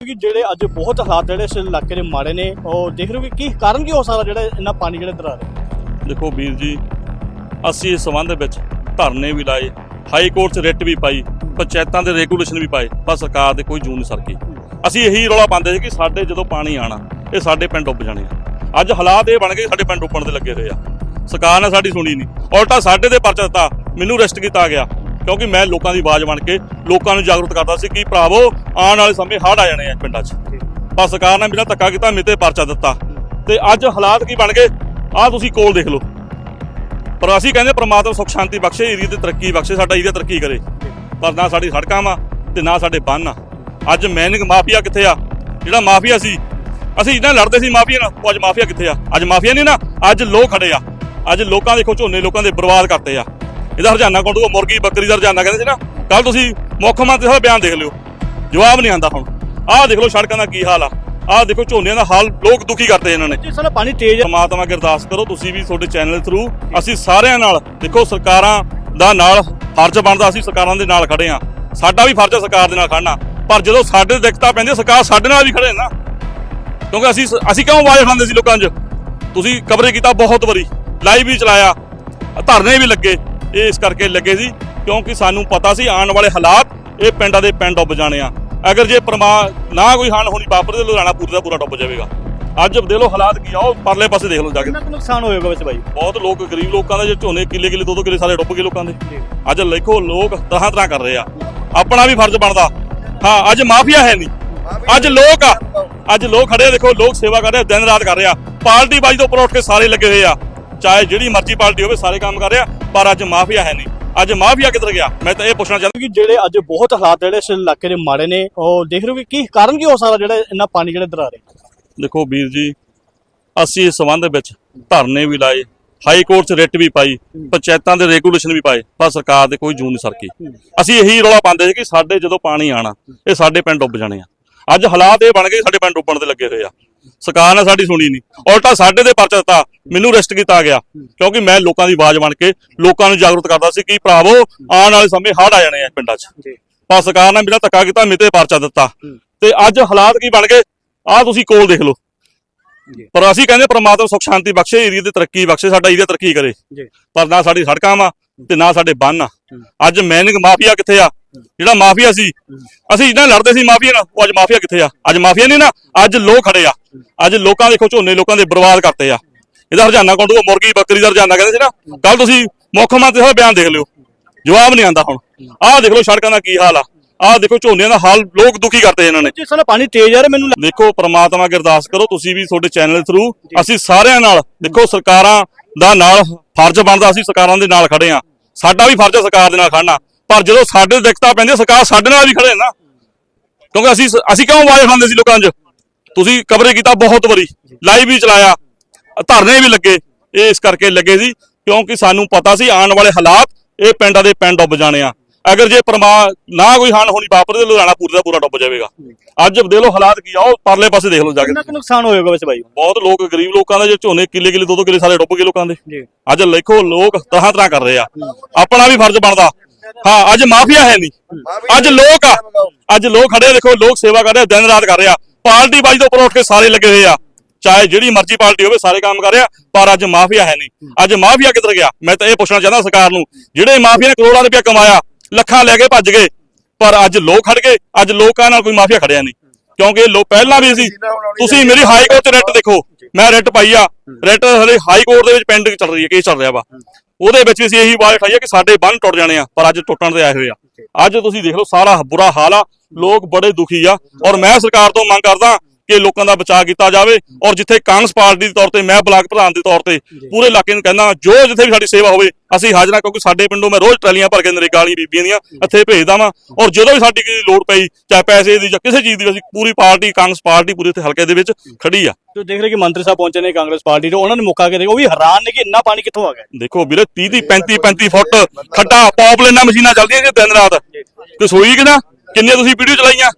ਕਿ ਜਿਹੜੇ ਅੱਜ ਬਹੁਤ ਹਾਲਾਤ ਜਿਹੜੇ ਇਸ ਇਲਾਕੇ ਦੇ ਮਾੜੇ ਨੇ, ਉਹ ਦੇਖ ਰਹੇ ਹੋ ਕਿ ਕੀ ਕਾਰਨ ਕੀ ਹੋ ਸਕਦਾ ਜਿਹੜਾ ਇੰਨਾ ਪਾਣੀ ਜਿਹੜੇ ਇੱਧਰ ਆ ਰਿਹਾ ਦੇਖੋ ਵੀਰ ਜੀ, ਅਸੀਂ ਇਸ ਸੰਬੰਧ ਵਿੱਚ ਧਰਨੇ ਵੀ ਲਾਏ, ਹਾਈ ਕੋਰਟ 'ਚ ਰਿਟ ਵੀ ਪਾਈ, ਪੰਚਾਇਤਾਂ ਦੇ ਰੈਗੂਲੇਸ਼ਨ ਵੀ ਪਾਏ, ਪਰ ਸਰਕਾਰ ਦੇ ਕੋਈ ਜੂਨ ਨਹੀਂ ਸਰਕੀ। ਅਸੀਂ ਇਹੀ ਰੌਲਾ ਪਾਉਂਦੇ ਸੀ ਕਿ ਸਾਡੇ ਜਦੋਂ ਪਾਣੀ ਆਣਾ, ਇਹ ਸਾਡੇ ਪਿੰਡ ਡੁੱਬ ਜਾਣੇ ਆ। ਅੱਜ ਹਾਲਾਤ ਇਹ ਬਣ ਗਏ ਸਾਡੇ ਪਿੰਡ ਡੁੱਬਣ ਦੇ ਲੱਗੇ ਹੋਏ ਆ। ਸਰਕਾਰ ਨੇ ਸਾਡੀ ਸੁਣੀ ਨਹੀਂ। ਉਲਟਾ ਸਾਡੇ ਤੇ ਪਰਚਾ ਦਿੱਤਾ, ਮੈਨੂੰ ਅਰੈਸਟ ਕੀਤਾ ਗਿਆ। ਕਿਉਂਕਿ ਮੈਂ ਲੋਕਾਂ ਦੀ ਆਵਾਜ਼ ਬਣ ਕੇ ਲੋਕਾਂ ਨੂੰ ਜਾਗਰੂਕ ਕਰਦਾ ਸੀ ਕਿ ਭਰਾਵੋ, ਆਉਣ ਵਾਲੇ ਸਮੇਂ ਹੜ੍ਹ ਆ ਜਾਣੇ ਆ ਪਿੰਡਾਂ 'ਚ। ਪਰ ਸਰਕਾਰ ਨੇ ਬਿਨਾਂ ਧੱਕਾ ਕੀਤਾ ਮੇਰੇ ਪਰਚਾ ਦਿੱਤਾ। ਤੇ ਅੱਜ ਹਾਲਾਤ ਕੀ ਬਣ ਗਏ? ਆਹ ਤੁਸੀਂ ਕੋਲ ਦੇਖ ਲਓ। ਪਰ ਅਸੀਂ ਕਹਿੰਦੇ ਪ੍ਰਮਾਤਮਾ ਸੁਖ, ਸ਼ਾਂਤੀ ਬਖਸ਼ੇ ਏਰੀਆ ਤੇ ਤਰੱਕੀ ਬਖਸ਼ੇ, ਸਾਡਾ ਏਰੀਆ ਤਰੱਕੀ ਕਰੇ। ਪਰ ਨਾ ਸਾਡੀ ਸੜਕਾਂ ਵਾ ਤੇ ਨਾ ਸਾਡੇ ਬੰਨ ਆ। ਅੱਜ ਮੈਨਿੰਗ ਮਾਫੀਆ ਕਿੱਥੇ ਆ? ਜਿਹੜਾ ਮਾਫੀਆ ਸੀ, ਅਸੀਂ ਇਹਨਾਂ ਲੜਦੇ ਸੀ ਮਾਫੀਆ ਨਾਲ, ਉਹ ਅੱਜ ਮਾਫੀਆ ਕਿੱਥੇ ਆ? ਅੱਜ ਮਾਫੀਆ ਨਹੀਂ ਨਾ, ਅੱਜ ਲੋਕ ਖੜੇ ਆ। ਅੱਜ ਲੋਕਾਂ ਦੇਖੋ, ਝੋਨੇ ਲੋਕਾਂ ਦੇ ਬਰਬਾਦ ਕਰਤੇ ਆ। ਇਹਦਾ ਹਰਜਾਨਾ ਕੋਲ ਮੁਰਗੀ ਬੱਕਰੀ ਦਾ ਹਰਜਾਨਾ ਕਹਿੰਦੇ ਸੀ ਨਾ। ਕੱਲ ਤੁਸੀਂ ਮੁੱਖ ਮੰਤਰੀ ਸਾਹਿਬ ਬਿਆਨ ਦੇਖ ਲਿਓ। ਜਵਾਬ ਨਹੀਂ ਆਂਦਾ ਹੁਣ। ਆਹ ਦੇਖ ਲਓ ਸੜਕਾਂ ਦਾ ਕੀ ਹਾਲ ਆ। ਆਹ ਦੇਖੋ ਝੋਨਿਆਂ ਦਾ ਹਾਲ ਲੋਕ ਦੁਖੀ ਕਰਤੇ ਇਹਨਾਂ ਨੇ। ਤਰ੍ਹਾਂ ਪਾਣੀ ਤੇਜ਼ ਪਰਮਾਤਮਾ ਅੱਗੇ ਅਰਦਾਸ ਕਰੋ ਤੁਸੀਂ ਵੀ ਤੁਹਾਡੇ ਚੈਨਲ ਥਰੂ ਅਸੀਂ ਸਾਰਿਆਂ ਨਾਲ ਦੇਖੋ ਸਰਕਾਰਾਂ ਦਾ ਨਾਲ ਫਰਜ਼ ਬਣਦਾ ਅਸੀਂ ਸਰਕਾਰਾਂ ਦੇ ਨਾਲ ਖੜੇ ਆ ਸਾਡਾ ਵੀ ਫਰਜ਼ ਹੈ ਸਰਕਾਰ ਦੇ ਨਾਲ ਖੜਨਾ। ਪਰ ਜਦੋਂ ਸਾਡੇ ਦਿੱਕਤਾਂ ਪੈਂਦੀਆਂ ਸਰਕਾਰ ਸਾਡੇ ਨਾਲ ਵੀ ਖੜੇ ਨਾ। ਕਿਉਂਕਿ ਅਸੀਂ ਅਸੀਂ ਕਿਉਂ ਆਵਾਜ਼ ਉਠਾਉਂਦੇ ਸੀ ਲੋਕਾਂ 'ਚ? ਤੁਸੀਂ ਕਵਰੇ ਕੀਤਾ ਬਹੁਤ ਵਾਰੀ ਲਾਈਵ ਵੀ ਚਲਾਇਆ ਧਰਨੇ ਵੀ ਲੱਗੇ। ਇਹ ਇਸ ਕਰਕੇ ਲੱਗੇ ਸੀ ਕਿਉਂਕਿ ਸਾਨੂੰ ਪਤਾ ਸੀ ਆਉਣ ਵਾਲੇ ਹਾਲਾਤ ਇਹ ਪਿੰਡਾਂ ਦੇ ਪਿੰਡ ਡੁੱਬ ਜਾਣੇ ਆ। ਅਗਰ ਜੇ ਪਰਮਾ ਨਾ ਕੋਈ ਹਾਨ ਹੋਣੀ ਵਾਪਰੇ ਤੇ ਲੁਧਿਆਣਾ ਪੂਰਾ ਦਾ ਪੂਰਾ ਡੁੱਬ ਜਾਵੇਗਾ। ਅੱਜ ਦੇਖ ਲਓ ਹਾਲਾਤ ਕੀ ਆ ਉਹ ਪਰਲੇ ਪਾਸੇ ਦੇਖ ਲਓ ਜਾ ਕੇ। ਕਿੰਨਾ ਕੁ ਨੁਕਸਾਨ ਹੋਏਗਾ ਵੈਸੇ ਬਾਈ? ਬਹੁਤ ਲੋਕ ਗਰੀਬ ਲੋਕਾਂ ਦੇ ਜੇ ਝੋਨੇ ਕਿੱਲੇ ਕਿੱਲੇ ਦੋ ਦੋ ਕਿੱਲੇ ਸਾਰੇ ਡੁੱਬ ਗਏ ਲੋਕਾਂ ਦੇ। ਅੱਜ ਦੇਖੋ ਲੋਕ ਤਰ੍ਹਾਂ ਤਰ੍ਹਾਂ ਕਰ ਰਹੇ ਆ। ਆਪਣਾ ਵੀ ਫਰਜ਼ ਬਣਦਾ। ਹਾਂ ਅੱਜ ਮਾਫੀਆ ਹੈ ਨਹੀਂ। ਅੱਜ ਲੋਕ ਆ। ਅੱਜ ਲੋਕ ਖੜੇ ਆ, ਦੇਖੋ ਲੋਕ ਸੇਵਾ ਕਰ ਰਹੇ ਆ, ਦਿਨ ਰਾਤ ਕਰ ਰਹੇ ਆ। ਪਾਰਟੀ ਬਾਜੀ ਤੋਂ ਉੱਪਰ ਉੱਠ ਕੇ ਸਾਰੇ ਲੱਗੇ ਹੋਏ ਆ। ਚਾਹੇ ਜਿਹੜੀ ਮਰਜ਼ੀ ਪਾਰਟੀ ਹੋਵੇ ਸਾਰੇ ਕੰਮ ਕਰ ਰਹੇ। ਆ ਪਰ ਅੱਜ ਮਾਫੀਆ ਹੈ ਨਹੀਂ। ਅੱਜ ਮਾਫੀਆ ਕਿੱਧਰ ਗਿਆ? ਮੈਂ ਤਾਂ ਇਹ ਪੁੱਛਣਾ ਚਾਹੁੰਦਾ ਕਿ ਜਿਹੜੇ ਅੱਜ ਬਹੁਤ ਹਾਲਾਤ ਜਿਹੜੇ ਇਸ ਇਲਾਕੇ ਦੇ ਮਾੜੇ ਨੇ, ਉਹ ਦੇਖ ਰਹੇ ਹੋ ਕਿ ਕਾਰਨ ਕੀ ਹੋ ਸਕਦਾ ਜਿਹੜਾ ਇੰਨਾ ਪਾਣੀ ਜਿਹੜਾ ਇੱਧਰ ਰਿਹਾ? ਦੇਖੋ ਵੀਰ ਜੀ, ਅਸੀਂ ਇਸ ਸੰਬੰਧ ਵਿੱਚ ਧਰਨੇ ਵੀ ਲਾਏ, ਹਾਈ ਕੋਰਟ 'ਚ ਰਿਟ ਵੀ ਪਾਈ, ਪੰਚਾਇਤਾਂ ਦੇ ਰੈਗੂਲੇਸ਼ਨ ਵੀ ਪਾਏ, ਪਰ ਸਰਕਾਰ ਦੇ ਕੋਈ ਜੂਨ ਨਹੀਂ ਸਰਕੀ। ਅਸੀਂ ਇਹੀ ਰੌਲਾ ਪਾਉਂਦੇ ਸੀ ਕਿ ਸਾਡੇ ਜਦੋਂ ਪਾਣੀ ਆਣਾ, ਇਹ ਸਾਡੇ ਪਿੰਡ ਡੁੱਬ ਜਾਣੇ ਆ। ਅੱਜ ਹਾਲਾਤ ਇਹ ਬਣ ਗਏ, ਸਾਡੇ ਪਿੰਡ ਡੁੱਬਣ ਦੇ ਲੱਗੇ ਹੋਏ ਆ। ਸਰਕਾਰ ਨੇ ਸਾਡੀ ਸੁਣੀ ਨਹੀਂ। ਉਲਟਾ ਸਾਡੇ ਤੇ ਪਰਚਾ ਦਿੱਤਾ ਮੈਨੂੰ ਅਰੈਸਟ ਕੀਤਾ ਗਿਆ। ਕਿਉਂਕਿ ਮੈਂ ਲੋਕਾਂ ਦੀ ਆਵਾਜ਼ ਬਣ ਕੇ ਲੋਕਾਂ ਨੂੰ ਜਾਗਰੂਕ ਕਰਦਾ ਸੀ ਕਿ ਭਰਾਵੋ ਆਉਣ ਵਾਲੇ ਸਮੇਂ ਹੜ੍ਹ ਆ ਜਾਣੇ ਆ ਪਿੰਡਾਂ 'ਚ। ਪਰ ਸਰਕਾਰ ਨੇ ਬਿਨਾਂ ਧੱਕਾ ਕੀਤਾ ਮੇਰੇ ਤੇ ਪਰਚਾ ਦਿੱਤਾ। ਤੇ ਅੱਜ ਹਾਲਾਤ ਕੀ ਬਣ ਗਏ? ਆਹ ਤੁਸੀਂ ਕੋਲ ਦੇਖ ਲਓ। ਪਰ ਅਸੀਂ ਕਹਿੰਦੇ ਪ੍ਰਮਾਤਮਾ ਸੁਖ ਸ਼ਾਂਤੀ ਬਖਸ਼ੇ ਏਰੀਆ ਤੇ ਤਰੱਕੀ ਬਖਸ਼ੇ ਸਾਡਾ ਏਰੀਆ ਤਰੱਕੀ ਕਰੇ। ਪਰ ਨਾ ਸਾਡੀ ਸੜਕਾਂ ਵਾ ਤੇ ਨਾ ਸਾਡੇ ਬੰਨ ਆ। ਅੱਜ ਮੈਨਿੰਗ ਮਾਫੀਆ ਕਿੱਥੇ ਆ? ਜਿਹੜਾ ਮਾਫੀਆ ਸੀ ਅਸੀਂ ਇਹਨਾਂ ਲੜਦੇ ਸੀ ਮਾਫੀਆ ਨਾਲ ਉਹ ਅੱਜ ਮਾਫੀਆ ਕਿੱਥੇ ਆ? ਅੱਜ ਮਾਫੀਆ ਨਹੀਂ ਨਾ ਅੱਜ ਲੋਕ ਖੜੇ ਆ। ਅੱਜ ਲੋਕਾਂ ਦੇਖੋ ਝੋਨੇ ਲੋਕਾਂ ਦੇ ਬਰਬਾਦ ਕਰਤੇ ਆ। ਇਹਦਾ ਹਰਜਾਨਾ ਕੋਲ ਮੁਰਗੀ ਬੱਕਰੀ ਦਾ ਹਰਜਾਨਾ ਕਹਿੰਦੇ ਸੀ ਨਾ। ਕੱਲ ਤੁਸੀਂ ਮੁੱਖ ਮੰਤਰੀ ਸਾਹਿਬ ਬਿਆਨ ਦੇਖ ਲਿਓ। ਜਵਾਬ ਨਹੀਂ ਆਂਦਾ ਹੁਣ। ਆਹ ਦੇਖ ਲਓ ਸੜਕਾਂ ਦਾ ਕੀ ਹਾਲ ਆ। ਆਹ ਦੇਖੋ ਝੋਨਿਆਂ ਦਾ ਹਾਲ ਲੋਕ ਦੁਖੀ ਕਰਤੇ ਇਹਨਾਂ ਨੇ। ਜਿਸ ਤਰ੍ਹਾਂ ਪਾਣੀ ਤੇਜ਼ ਆ ਰਿਹਾ ਮੈਨੂੰ ਦੇਖੋ ਪ੍ਰਮਾਤਮਾ ਅੱਗੇ ਅਰਦਾਸ ਕਰੋ ਤੁਸੀਂ ਵੀ ਤੁਹਾਡੇ ਚੈਨਲ ਥਰੂ ਅਸੀਂ ਸਾਰਿਆਂ ਨਾਲ ਦੇਖੋ ਸਰਕਾਰਾਂ ਦਾ ਨਾਲ ਫਰਜ਼ ਬਣਦਾ ਅਸੀਂ ਸਰਕਾਰਾਂ ਦੇ ਨਾਲ ਖੜੇ ਆ ਸਾਡਾ ਵੀ ਫਰਜ਼ ਹੈ ਸਰਕਾਰ ਦੇ ਨਾਲ ਖੜਨਾ। ਪਰ ਜਦੋਂ ਸਾਡੇ ਦਿੱਕਤਾਂ ਪੈਂਦੀਆਂ ਸਰਕਾਰ ਸਾਡੇ ਨਾਲ ਵੀ ਖੜੇ ਨਾ। ਕਿਉਂਕਿ ਅਸੀਂ ਅਸੀਂ ਕਿਉਂ ਆਵਾਜ਼ ਉਠਾਉਂਦੇ ਸੀ ਲੋਕਾਂ 'ਚ? ਤੁਸੀਂ ਕਵਰੇ ਕੀਤਾ ਬਹੁਤ ਵਾਰੀ ਲਾਈਵ ਵੀ ਚਲਾਇਆ ਧਰਨੇ ਵੀ ਲੱਗੇ ਇਹ ਇਸ ਕਰਕੇ ਲੱਗੇ ਸੀ ਕਿਉਂਕਿ ਸਾਨੂੰ ਪਤਾ ਸੀ ਆਉਣ ਵਾਲੇ ਹਾਲਾਤ ਇਹ ਪਿੰਡਾਂ ਦੇ ਪਿੰਡ ਡੁੱਬ ਜਾਣੇ ਆ। ਅਗਰ ਜੇ ਪਰਮਾ ਨਾ ਕੋਈ ਹਾਨ ਹੋਣੀ ਵਾਪਰੇ ਤੇ ਲੁਧਿਆਣਾ ਪੂਰਾ ਦਾ ਪੂਰਾ ਡੁੱਬ ਜਾਵੇਗਾ। ਅੱਜ ਦੇਖ ਲਓ ਹਾਲਾਤ ਕੀ ਆ ਉਹ ਪਰਲੇ ਪਾਸੇ ਦੇਖ ਲਓ ਜਾ ਕੇ। ਕਿੰਨਾ ਕੁ ਨੁਕਸਾਨ ਹੋਏਗਾ ਵੈਸੇ ਬਾਈ? ਬਹੁਤ ਲੋਕ ਗਰੀਬ ਲੋਕਾਂ ਦੇ ਜੇ ਝੋਨੇ ਕਿੱਲੇ ਕਿੱਲੇ ਦੋ ਦੋ ਕਿੱਲੇ ਸਾਰੇ ਡੁੱਬ ਗਏ ਲੋਕਾਂ ਦੇ। ਅੱਜ ਦੇਖੋ ਲੋਕ ਤਰ੍ਹਾਂ ਤਰ੍ਹਾਂ ਕਰ ਰਹੇ ਆ। ਆਪਣਾ ਵੀ ਫਰਜ਼ ਬਣਦਾ। ਹਾਂ ਅੱਜ ਮਾਫੀਆ ਹੈ ਨਹੀਂ। ਅੱਜ ਲੋਕ ਆ। ਅੱਜ ਲੋਕ ਖੜੇ ਆ, ਦੇਖੋ ਲੋਕ ਸੇਵਾ ਕਰ ਰਹੇ ਆ, ਦਿਨ ਰਾਤ ਕਰ ਰਹੇ ਆ। ਪਾਰਟੀ ਬਾਜੀ ਤੋਂ ਉੱਪਰ ਉੱਠ ਕੇ ਸਾਰੇ ਲੱਗੇ ਹੋਏ ਆ। ਚਾਹੇ ਜਿਹੜੀ ਮਰਜ਼ੀ ਪਾਰਟੀ ਹੋਵੇ, ਸਾਰੇ ਕੰਮ ਕਰ ਰਿਹਾ, ਪਰ ਅੱਜ ਮਾਫੀਆ ਹੈ ਨਹੀਂ। ਅੱਜ ਮਾਫੀਆ ਕਿੱਧਰ ਗਿਆ? ਮੈਂ ਤਾਂ ਇਹ ਪੁੱਛਣਾ ਚਾਹੁੰਦਾ ਸਰਕਾਰ ਨੂੰ, ਜਿਹੜੇ ਮਾਫੀਆ ਨੇ ਕਰੋੜਾਂ ਰੁਪਇਆ ਕਮਾਇਆ, ਲੱਖਾਂ ਲੈ ਕੇ ਭੱਜ ਗਏ, ਪਰ ਅੱਜ ਲੋਕ ਖੜ ਗਏ, ਅੱਜ ਲੋਕਾਂ ਨਾਲ ਕੋਈ ਮਾਫੀਆ ਖੜਿਆ ਨਹੀਂ। ਕਿਉਂਕਿ ਲੋ ਪਹਿਲਾਂ ਵੀ ਸੀ। ਤੁਸੀਂ ਮੇਰੀ ਹਾਈ ਕੋਰਟ ਤੇ ਰਿਟ ਦੇਖੋ, ਮੈਂ ਰਿਟ ਪਾਈ ਆ। ਰਿਟ ਹਲੇ ਹਾਈ ਕੋਰਟ ਦੇ ਵਿੱਚ ਪੈਂਡਿੰਗ ਚੱਲ ਰਹੀ ਹੈ ਕੇਸ ਚੱਲ ਰਿਹਾ ਵਾ। ਉਹਦੇ ਵਿੱਚ ਵੀ ਅਸੀਂ ਇਹੀ ਆਵਾਜ਼ ਉਠਾਈ ਆ ਕਿ ਸਾਡੇ ਬੰਨ ਟੁੱਟ ਜਾਣੇ ਆ, ਪਰ ਅੱਜ ਟੁੱਟਣ ਤੇ ਆਏ ਹੋਏ ਆ। ਅੱਜ ਤੁਸੀਂ ਦੇਖ ਲਓ, ਸਾਰਾ ਬੁਰਾ ਹਾਲ ਆ। ਲੋਕ ਬੜੇ ਦੁਖੀ ਆ। ਔਰ ਮੈਂ ਸਰਕਾਰ ਤੋਂ ਮੰਗ ਕਰਦਾ ਕਿ ਲੋਕਾਂ ਦਾ ਬਚਾਅ ਕੀਤਾ ਜਾਵੇ। ਔਰ ਜਿੱਥੇ ਕਾਂਗਰਸ ਪਾਰਟੀ ਦੇ ਤੌਰ ਤੇ ਮੈਂ ਬਲਾਕ ਪ੍ਰਧਾਨ ਦੇ ਤੌਰ ਤੇ ਪੂਰੇ ਇਲਾਕੇ ਨੂੰ ਕਹਿੰਦਾ ਜੋ ਜਿੱਥੇ ਵੀ ਸਾਡੀ ਸੇਵਾ ਹੋਵੇ ਅਸੀਂ ਹਾਜ਼ਰ ਹਾਂ ਕਿਉਂਕਿ ਸਾਡੇ ਪਿੰਡੋਂ ਮੈਂ ਰੋਜ਼ ਟਰਾਲੀਆਂ ਭਰ ਕੇ ਨਰੇਗਾ ਵਾਲੀ ਬੀਬੀਆਂ ਦੀਆਂ ਇੱਥੇ ਭੇਜਦਾ ਵਾਂ। ਔਰ ਜਦੋਂ ਵੀ ਸਾਡੀ ਕਿਸੇ ਲੋੜ ਪਈ ਚਾਹੇ ਪੈਸੇ ਦੀ ਜਾਂ ਕਿਸੇ ਚੀਜ਼ ਦੀ ਅਸੀਂ ਪੂਰੀ ਪਾਰਟੀ ਕਾਂਗਰਸ ਪਾਰਟੀ ਪੂਰੇ ਇੱਥੇ ਹਲਕੇ ਦੇ ਵਿੱਚ ਖੜੀ ਆ। ਤੋ ਦੇਖ ਰਹੇ ਕਿ ਮੰਤਰੀ ਸਾਹਿਬ ਪਹੁੰਚੇ ਨੇ ਕਾਂਗਰਸ ਪਾਰਟੀ ਤੋਂ ਉਹਨਾਂ ਨੇ ਮੌਕਾ ਕੇ ਦੇਖੋ ਉਹ ਵੀ ਹੈਰਾਨ ਨੇ ਕਿ ਇੰਨਾ ਪਾਣੀ ਕਿੱਥੋਂ ਆ ਗਿਆ। ਦੇਖੋ ਵੀਰੇ 30 30 35 35 ਫੁੱਟ ਖੱਡਾ ਪੌਪਲੇਨਾਂ ਮਸ਼ੀਨਾਂ ਚੱਲਦੀਆਂ ਜੀ ਦਿਨ ਰਾਤ? ਤੇ ਸੋਈ ਕਿ ਨਾ ਕਿੰਨੀਆਂ ਤੁਸੀਂ ਵੀਡੀਓ ਚਲਾਈਆਂ?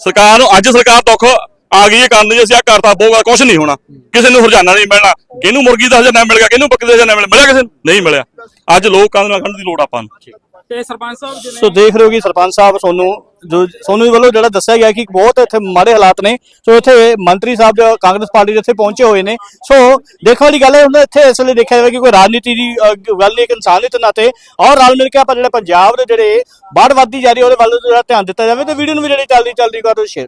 ਸਰਕਾਰ ਨੂੰ ਅੱਜ ਸਰਕਾਰ ਦੁੱਖ ਆ ਗਈ ਇਹ ਕਰਨ ਜੀ ਅਸੀਂ ਆ ਕਰਤਾ ਬੋਗਾ ਕੁਝ ਨਹੀਂ ਹੋਣਾ। ਕਿਸੇ ਨੂੰ ਹਰਜਾਨਾ ਨਹੀਂ ਮਿਲਣਾ। ਕਿਹਨੂੰ ਮੁਰਗੀ ਦਾ ਹਰਜਾਨਾ ਮਿਲ ਗਿਆ ਕਿਹਨੂੰ ਬੱਕਰੀ ਦਾ ਹਰਜਾਨਾ ਮਿਲ ਮਿਲਿਆ ਕਿਸੇ ਨੂੰ? ਨਹੀਂ ਮਿਲਿਆ। ਅੱਜ ਲੋਕਾਂ ਦੇ ਨਾਲ ਖੜਨ ਦੀ ਲੋੜ ਆਪਾਂ ਨੂੰ। ਤੇ ਸਰਪੰਚ ਸਾਹਿਬ ਜੀ ਸੋ ਦੇਖ ਰਹੇ ਹੋ ਕਿ ਸਰਪੰਚ ਸਾਹਿਬ ਸੋਨੂੰ ਜੋ ਸੋਨੂੰ ਵੱਲੋਂ ਜਿਹੜਾ ਦੱਸਿਆ ਗਿਆ ਕਿ ਬਹੁਤ ਇੱਥੇ ਮਾੜੇ ਹਾਲਾਤ ਨੇ, ਸੋ ਇੱਥੇ ਮੰਤਰੀ ਸਾਹਿਬ ਜੋ ਕਾਂਗਰਸ ਪਾਰਟੀ ਦੇ ਇੱਥੇ ਪਹੁੰਚੇ ਹੋਏ ਨੇ। ਸੋ ਦੇਖਣ ਵਾਲੀ ਗੱਲ ਹੈ ਹੁਣ ਇੱਥੇ ਇਸ ਲਈ ਦੇਖਿਆ ਜਾਵੇ ਕਿ ਕੋਈ ਰਾਜਨੀਤੀ ਦੀ ਗੱਲ ਨਹੀਂ, ਇੱਕ ਇਨਸਾਨੀਅਤ ਦੇ ਨਾਤੇ ਔਰ ਰਲ ਮਿਲ ਕੇ ਆਪਾਂ ਜਿਹੜੇ ਪੰਜਾਬ ਦੇ ਜਿਹੜੇ ਬਾੜ ਵੱਧਦੀ ਜਾ ਰਹੀ ਹੈ, ਉਹਦੇ ਵੱਲ ਜਿਹੜਾ ਧਿਆਨ ਦਿੱਤਾ ਜਾਵੇ, ਤੇ ਵੀਡੀਓ ਨੂੰ ਵੀ ਜਿਹੜੀ ਚੱਲਦੀ ਚੱਲਦੀ ਕਰੋ ਸ਼ੇਅਰ।